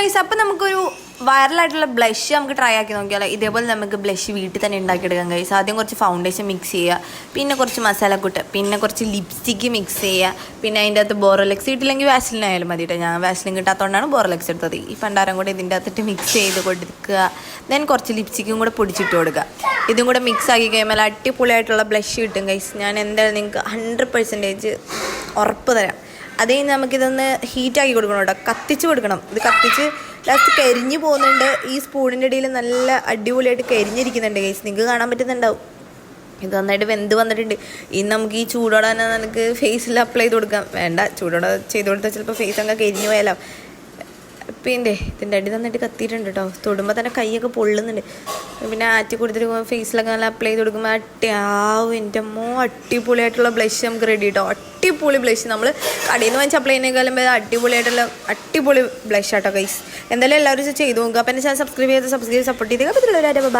Guys അപ്പം നമുക്കൊരു വൈറലായിട്ടുള്ള blush നമുക്ക് ട്രൈ ആക്കി നോക്കിയാൽ ഇതേപോലെ നമുക്ക് ബ്ലഷ് വീട്ടിൽ തന്നെ ഉണ്ടാക്കിയെടുക്കാം ഗൈസ് ആദ്യം കുറച്ച് ഫൗണ്ടേഷൻ മിക്സ് ചെയ്യുക. പിന്നെ കുറച്ച് മസാലക്കൂട്ട് പിന്നെ കുറച്ച് ലിപ്സ്റ്റിക്ക് മിക്സ് ചെയ്യുക. പിന്നെ അതിന്റെ അകത്ത് ബോറോലെക്സ് കിട്ടില്ലെങ്കിൽ വാസ്ലിൻ ആയാലും മതി കേട്ടോ ഞാൻ വാസ്ലിൻ കിട്ടാത്തതുകൊണ്ടാണ് ബോറോലെക്സ് എടുത്തത്. ഈ പണ്ടാരം കൂടെ ഇതിന്റെ അകത്തിട്ട് മിക്സ് ചെയ്ത് കൊടുക്കുക. ദെൻ കുറച്ച് ലിപ്സ്റ്റിക്കും കൂടെ പൊടിച്ചിട്ട് കൊടുക്കുക. ഇതും കൂടെ മിക്സ് ആക്കി കഴിയുമ്പോൾ അടിപൊളിയായിട്ടുള്ള ബ്ലഷ് കിട്ടും ഗൈസ് ഞാൻ എന്തായാലും നിങ്ങൾക്ക് ഹൺഡ്രഡ് പെർസെന്റേജ് ഉറപ്പ് തരാം. അത് കഴിഞ്ഞ് നമുക്കിതൊന്ന് ഹീറ്റാക്കി കൊടുക്കണം കേട്ടോ. കത്തിച്ച് കൊടുക്കണം. ഇത് കത്തിച്ച് ലാസ്റ്റ് കരിഞ്ഞു പോകുന്നുണ്ട്. ഈ സ്പൂണിന്റെ ഇടയിൽ നല്ല അടിപൊളിയായിട്ട് കരിഞ്ഞിരിക്കുന്നുണ്ട് കേസ് നിങ്ങൾക്ക് കാണാൻ പറ്റുന്നുണ്ടാവും. ഇത് നന്നായിട്ട് വെന്ത് വന്നിട്ടുണ്ട്. ഇനി നമുക്ക് ഈ ചൂടോടെ തന്നെ നമുക്ക് ഫേസിൽ അപ്ലൈ ചെയ്ത് കൊടുക്കാം. വേണ്ട ചൂടോടെ ചെയ്ത് കൊടുത്താൽ ചിലപ്പോൾ ഫേസ് അങ്ങ് കരിഞ്ഞു പോയാലോ. പിന്നെ ഇതിന്റെ അടി നന്നായിട്ട് കത്തിയിട്ടുണ്ട് കേട്ടോ തൊടുമ്പോൾ തന്നെ കൈയൊക്കെ പൊള്ളുന്നുണ്ട്. പിന്നെ ആറ്റി കൊടുത്തിട്ട് ഫേസിലൊക്കെ നല്ല അപ്ലൈ ചെയ്ത് കൊടുക്കുമ്പോൾ അട്ടി ആവും എന്റെ മോ അടിപൊളിയായിട്ടുള്ള ബ്ലഷ് നമുക്ക് റെഡി കേട്ടോ അടിപൊളി ബ്ലഷ് നമ്മൾ കടയിൽ നിന്ന് വാങ്ങിച്ച് അപ്ലൈ ചെയ്യുന്നതിനേക്കാളും അടിപൊളിയായിട്ടുള്ള അടിപൊളി ബ്ലഷ് ആട്ടോ കൈസ് എന്തായാലും എല്ലാവരും ചെയ്ത് നോക്കുക അപ്പം എന്നെ ചാനൽ സബ്സ്ക്രൈബ് ചെയ്ത് സബ്സ്ക്രൈബ് സപ്പോർട്ട് ചെയ്തേക്കുക പറ്റുള്ളവരായിട്ട് ബൈ